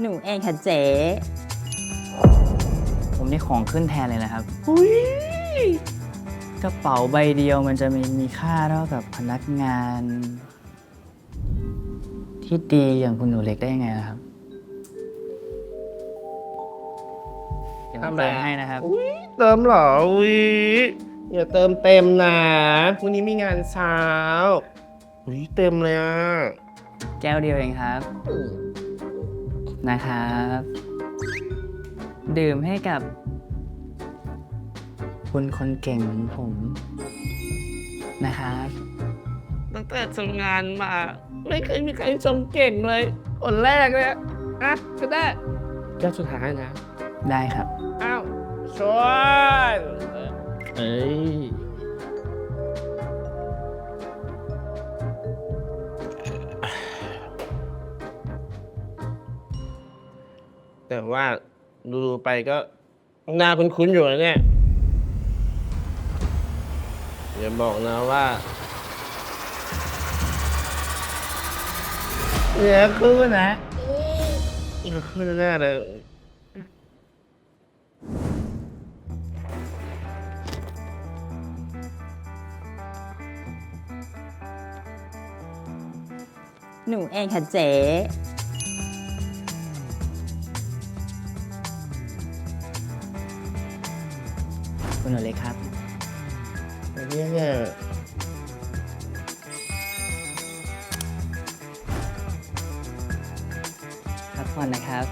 หนูเองค่ะเจ๊ผมนี่ของขึ้นแทนเลยนะครับ อุ้ยกระเป๋าใบเดียวมันจะมีมีค่าเท่ากับพนักงาน ที่ดีอย่างคุณหนูเล็กได้ยังไงล่ะครับเดี๋ยวผมทำอะไรเติมให้นะครับ อุ้ยเติมเหรออุ้ยอย่าเติมเต็มนะพรุ่งนี้มีงานเช้าอุ้ยเต็มเลยอะ แก้วเดียวเองครับ นะครับ ดื่มให้กับ คุณคนเก่งเหมือนผมนะครับ ตั้งแต่ทำงานมา ไม่เคยมีใครชมเก่งเลยคนแรกเลยอะอะก็ได้แก้วสุดท้ายนะได้ครับ อ้าวชวน เอ้ย แต่ว่าดูๆไปก็หน้าคุ้นๆอยู่นะเนี่ยอย่าบอกนะว่าเหลือคู่นะเหลือคู่แน่เลยหนูเองค่ะเจ๊ คุณหนูเล็กครับเนี่ยพักผ่อนนะครับ